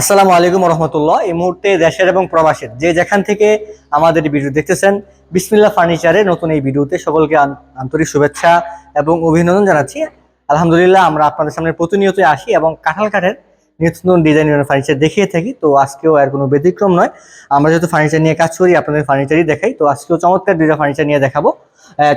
আসসালামু আলাইকুম রহমতুল্লাহ এই মুহূর্তে দেশের এবং প্রবাসের যে যেখান থেকে আমাদের ভিডিও দেখতেছেন বিসমিল্লা ফার্নিচারের নতুন এই ভিডিওতে সকলকে আন- আন্তরিক শুভেচ্ছা এবং অভিনন্দন জানাচ্ছি। আলহামদুলিল্লাহ, আমরা আপনাদের সামনে প্রতিনিয়তই আসি এবং কাঁঠাল কাঠের নতুন ডিজাইনের ফার্নিচার দেখিয়ে থাকি। তো আজকেও আর কোনো ব্যতিক্রম নয়। আমরা যেহেতু ফার্নিচার নিয়ে কাজ করি, আপনাদের ফার্নিচারই দেখাই। তো আজকেও চমৎকার দুইটা ফার্নিচার নিয়ে দেখাবো।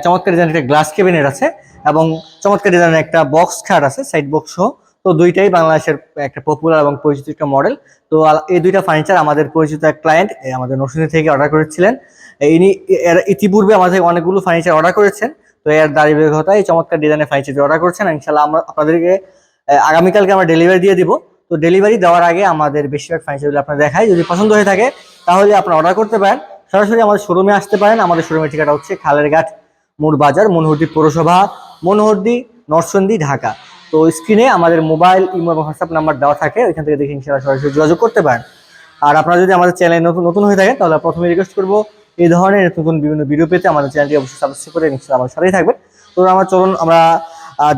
চমৎকার ডিজাইনের একটা গ্লাস কেবিনেট আছে এবং চমৎকার ডিজাইনের একটা বক্স খাট আছে সাইড বক্স সহ। তো দুইটাই বাংলাদেশের একটা পপুলার এবং পরিচিত একটা মডেল তো এই দুইটা ফার্নিচার আমাদের পরিচিত এক ক্লায়েন্ট আমাদের নরসিংদী থেকে অর্ডার করেছিলেন। ইনি ইতিপূর্বে আমাদের অনেকগুলো ফার্নিচার অর্ডার করেছেন। তো এর দাঁড়িয়ে এই চমৎকার ডিজাইনের ফার্নিচার অর্ডার করেছেন। ইনশাল্লাহ আমরা আপনাদেরকে আগামীকালকে আমরা ডেলিভারি দিয়ে দিব। তো ডেলিভারি দেওয়ার আগে আমাদের বেশিরভাগ ফার্নিচারগুলো আপনার দেখায় যদি পছন্দ হয়ে থাকে, তাহলে আপনারা অর্ডার করতে পারেন। সরাসরি আমাদের শোরুমে আসতে পারেন। আমাদের শোরুমের ঠিকানা হচ্ছে খালের খালেরঘাট মোড় বাজার মনোহরদি পৌরসভা, মনোহরদি নরসন্দী ঢাকা। তো স্ক্রিনে আমাদের মোবাইল, ইমো এবং হোয়াটসঅ্যাপ নাম্বার দেওয়া থাকে, ওইখান থেকে দেখে ইনশাআল্লাহ সরাসরি যোগাযোগ করতে পারেন। আর আপনারা যদি আমাদের চ্যানেল নতুন নতুন হয়ে থাকেন, তাহলে প্রথমে রিকোয়েস্ট করব, এই ধরনের নতুন বিভিন্ন ভিডিও পেতে আমাদের চ্যানেলটি অবশ্যই সাবস্ক্রাইব করে নিশ্চয়ই আমার সাথেই থাকবেন। তো আমরা চলুন, আমরা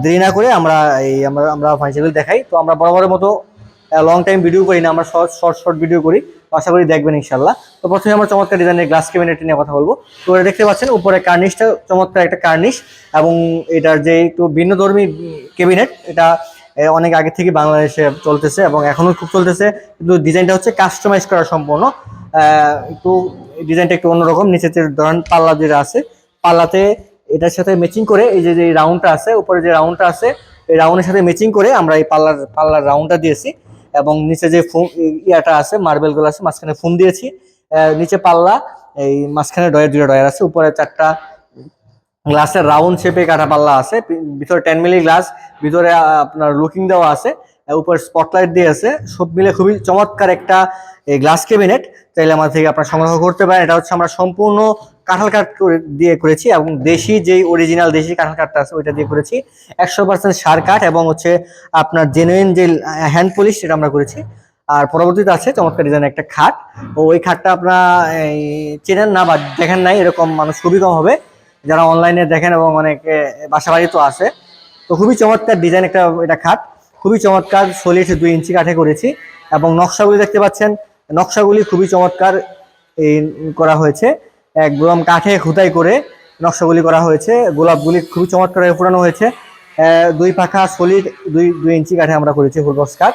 দেরি না করে আমরা এই, আমরা আমরা ফাইনাল দেখাই। তো আমরা বরাবরের মতো লং টাইম ভিডিও করি না, আমরা শর্ট শর্ট ভিডিও করি। আশা করি দেখবেন ইনশাল্লাহ তো প্রথমে আমরা চমৎকার ডিজাইনের গ্লাস ক্যাবিনেট নিয়ে কথা বলব। তো এটা দেখতে পাচ্ছেন, উপরে কার্নিশটা চমৎকার একটা কার্নিশ এবং এটার যে একটু ভিন্নধর্মী ক্যাবিনেট এটা অনেক আগে থেকে বাংলাদেশে চলতেছে এবং এখনও খুব চলতেছে। কিন্তু ডিজাইনটা হচ্ছে কাস্টমাইজ করা সম্পূর্ণ। একটু ডিজাইনটা একটু অন্যরকম, নিচে ধরেন পাল্লা যেটা আছে, পাল্লাতে এটার সাথে ম্যাচিং করে এই যে যে রাউন্ডটা আছে, উপরে যে রাউন্ডটা আছে, এই রাউন্ডের সাথে ম্যাচিং করে আমরা এই পাল্লার পাল্লার রাউন্ডটা দিয়েছি। এবং নিচে যে ইয়াটা আছে মার্বেলগুলো আছে, মাঝখানে ফোম দিয়েছি। নিচে পাল্লা, এই মাঝখানে ডয়ের দুটো ডয়ের আছে, উপরে চারটা গ্লাসের রাউন্ড শেপে কাটা পাল্লা আছে ভিতরে টেন মিলি গ্লাস ভিতরে আপনার লুকিং দেওয়া আছে। উপর স্পটলাইট দিয়ে আছে। সব মিলে খুবই চমৎকার একটা গ্লাস ক্যাবিনেট তাইলে আমার থেকে আপনার সংগ্রহ করতে পারেন। এটা হচ্ছে আমরা সম্পূর্ণ কাঁঠাল কাঠ দিয়ে করেছি এবং দেশি যেই অরিজিনাল দেশি কাঁঠাল কাঠটা আছে, ওইটা দিয়ে করেছি। একশো পার্সেন্ট সার কাঠ এবং হচ্ছে আপনার জেনুইন যে হ্যান্ড পলিশ সেটা আমরা করেছি। আর পরবর্তীতে আছে চমৎকার ডিজাইনের একটা খাট। ও ওই খাটটা আপনারা চেনেন না বা দেখেন নাই, এরকম মানুষ খুবই কম হবে। যারা অনলাইনে দেখেন এবং অনেক বাসা বাড়ি তো আছে তো খুবই চমৎকার ডিজাইন একটা, এটা খাট। খুবই চমৎকার সলিড দুই ইঞ্চি কাঠে করেছি এবং নকশাগুলি দেখতে পাচ্ছেন। নকশাগুলি খুবই চমৎকার এই করা হয়েছে। একদম কাঠে খুদাই করে নকশাগুলি করা হয়েছে। গোলাপগুলি খুবই চমৎকার ফুটানো হয়েছে। দুই পাখা সলিড, দুই দুই ইঞ্চি কাঠে আমরা করেছি ফুল বক্স কাঠ।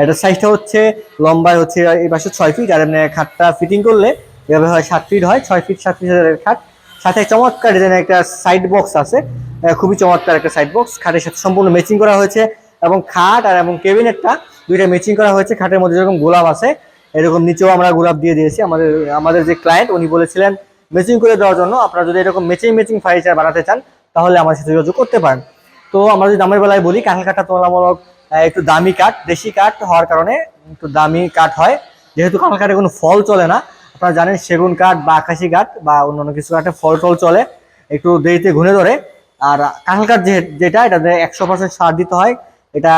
এটার সাইজটা হচ্ছে লম্বায় হচ্ছে এই পাশে ছয় ফিট আর এমনি খাটটা ফিটিং করলে এভাবে হয় সাত ফিট হয়, ছয় ফিট সাত ফিটের খাট। সাথে চমৎকার ডিজাইনের একটা সাইড বক্স আছে। খুবই চমৎকার একটা সাইড বক্স খাটের সাথে সম্পূর্ণ ম্যাচিং করা হয়েছে। এবং খাট আর এবং কেবিনেটটা দুইটা ম্যাচিং করা হয়েছে। খাটের মধ্যে যেরকম গোলাপ আছে, এরকম নিচেও আমরা গোলাপ দিয়ে দিয়েছি। আমাদের আমাদের যে ক্লায়েন্ট উনি বলেছিলেন ম্যাচিং করে দেওয়ার জন্য আপনারা যদি এরকম ম্যাচিং ম্যাচিং ফার্নিচার বানাতে চান, তাহলে আমার সাথে যোগাযোগ করতে পারেন। তো আমরা যদি দামের বেলায় বলি, কাঁঠাল কাঠটা তুলনামূলক একটু দামি কাঠ, দেশি কাঠ হওয়ার কারণে একটু দামি কাঠ হয়। যেহেতু কাঁঠাল কাঠে কোনো ফল চলে না, আপনারা জানেন সেগুন কাঠ বা আকাশি কাঠ বা অন্যান্য কিছু কাঠে ফল টল চলে, একটু দেরিতে ঘুরে ধরে। আর কাঁঠাল কাঠ যেটা, এটাতে একশো পার্সেন্ট সার দিতে হয়। এটা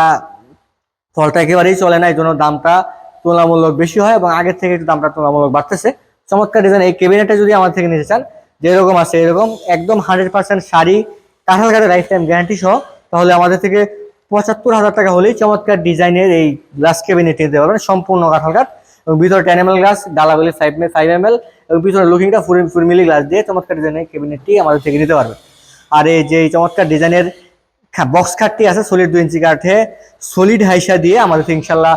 ফলটা একেবারেই চলে না এই জন্য দামটা তুলনামূলক বেশি হয় এবং আগের থেকে একটু দামটা তুলনামূলক বাড়তেছে। চমৎকার ডিজাইন এই কেবিনেটটা যদি আমার থেকে নিতে চান, যেরকম আছে এরকম, একদম হান্ড্রেড পার্সেন্ট শাড়ি, কাঁঠাল কাঠের লাইফ টাইম গ্যারান্টি সহ, তাহলে আমাদের থেকে পঁচাত্তর হাজার টাকা হলেই চমৎকার ডিজাইনের এই গ্লাস কেবিনেট নিতে পারবেন, সম্পূর্ণ কাঁঠাল কাঠ এবং ভিতরে টেন এম এল গ্লাস ডালাগুলি ফাইভ ফাইভ এম এল এবং পিছনে লুকিংটা ফুল গ্লাস দিয়ে চমৎকার ডিজাইনের কেবিনেটটি আমাদের থেকে নিতে পারবেন। আর এই যে চমৎকার ডিজাইনের বক্স খাটটি আছে সলিড দুই ইঞ্চি কাঠে সলিড হাইসা দিয়ে আমাদের ইনশাল্লাহ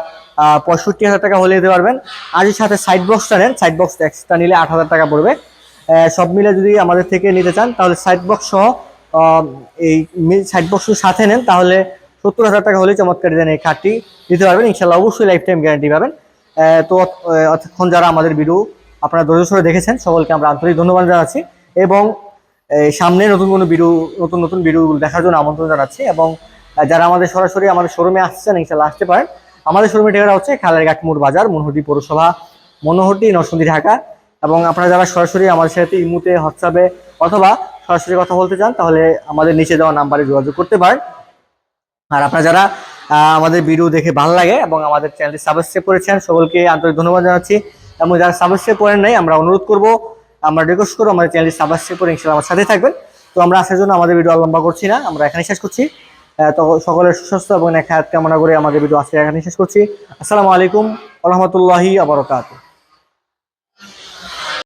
পঁয়ষট্টি হাজার টাকা হলে দিতে পারবেন। আর যদি সাথে সাইড বক্সটা নেন সাইড বক্স এক্সট্রা নিলে আট হাজার টাকা পড়বে। সব মিলে যদি আমাদের থেকে নিতে চান, তাহলে সাইড বক্স সহ এই সাইড বক্স সাথে নেন, তাহলে সত্তর হাজার টাকা হলে চমৎকার ডিজাইন এই খাটটি দিতে পারবেন। ইনশাল্লাহ অবশ্যই লাইফ টাইম গ্যারান্টি পাবেন তো অতক্ষণ যারা আমাদের ভিডিও আপনারা ধৈর্য দেখেছেন, সকলকে আমরা আন্তরিক ধন্যবাদ জানাচ্ছি। এবং সামনে নতুন কোনো ভিডিও নতুন নতুন ভিডিও দেখার জন্য আমন্ত্রণ জানাচ্ছি এবং যারা আমাদের সরাসরি আমাদের শোরুমে আসছেন, ইনশাল্লাহ আসতে পারেন। আমাদের শোরুমের ঠিকানা হচ্ছে খালেরঘাট মোড় বাজার মনোহরটি পৌরসভা মনোহরটি নরসিংদী, ঢাকা। এবং আপনারা যারা সরাসরি আমাদের সাথে ইমুতে, হোয়াটসঅ্যাপে অথবা সরাসরি কথা বলতে চান, তাহলে আমাদের নিচে দেওয়া নাম্বারে যোগাযোগ করতে পারেন। আর আপনারা যারা আমাদের ভিডিও দেখে ভালো লাগে এবং আমাদের চ্যানেলটি সাবস্ক্রাইব করেছেন, সকলকে আন্তরিক ধন্যবাদ জানাচ্ছি। এবং যারা সাবস্ক্রাইব করেন নাই, আমরা অনুরোধ করব আমরা রিকোয়েস্ট করব, আমাদের চ্যানেলটি সাবস্ক্রাইব করে ইনশাল্লাহ আমার সাথে থাকবেন। তো আমরা আসার জন্য আমাদের ভিডিও লম্বা করছি না, আমরা এখানে শেষ করছি। তো সকলের সুস্বাস্থ্য এবং এক কামনা করে আমাদের ভিডিও আজকে এখানে শেষ করছি। আসসালামু আলাইকুম রহমতুল্লাহি আবরকাত